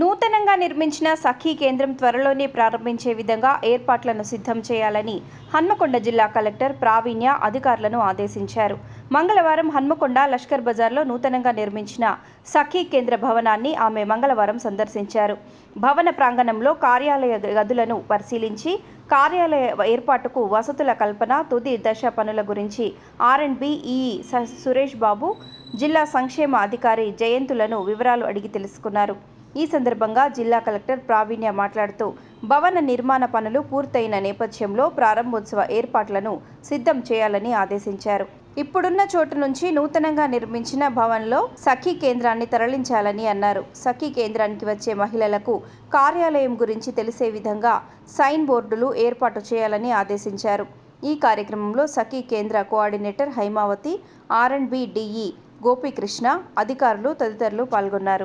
నూతనంగా నిర్మించిన సఖీ కేంద్రం త్వరలోనే ప్రారంభించే విధంగా ఏర్పాట్లను సిద్ధం చేయాలని హన్మకొండ జిల్లా కలెక్టర్ ప్రావీణ్య అధికారులను ఆదేశించారు. మంగళవారం హన్మకొండ లష్కర్ బజార్లో నూతనంగా నిర్మించిన సఖీ కేంద్ర భవనాన్ని ఆమె మంగళవారం సందర్శించారు. భవన ప్రాంగణంలో కార్యాలయ గదులను పరిశీలించి కార్యాలయ ఏర్పాటుకు వసతుల కల్పన తుది దశ పనుల గురించి ఆర్ అండ్ బి ఈ సురేష్ బాబు జిల్లా సంక్షేమ అధికారి జయంతులను వివరాలు అడిగి తెలుసుకున్నారు. ఈ సందర్భంగా జిల్లా కలెక్టర్ ప్రావీణ్య మాట్లాడుతూ భవన నిర్మాణ పనులు పూర్తయిన నేపథ్యంలో ప్రారంభోత్సవ ఏర్పాట్లను సిద్ధం చేయాలని ఆదేశించారు. ఇప్పుడున్న చోటు నుంచి నూతనంగా నిర్మించిన భవన్లో సఖీ కేంద్రాన్ని తరలించాలని అన్నారు. సఖీ కేంద్రానికి వచ్చే మహిళలకు కార్యాలయం గురించి తెలిసే విధంగా సైన్ బోర్డులు ఏర్పాటు చేయాలని ఆదేశించారు. ఈ కార్యక్రమంలో సఖీ కేంద్ర coordinator Haimavathi R and B DE Gopikrishna అధికారులు తదితరులు పాల్గొన్నారు.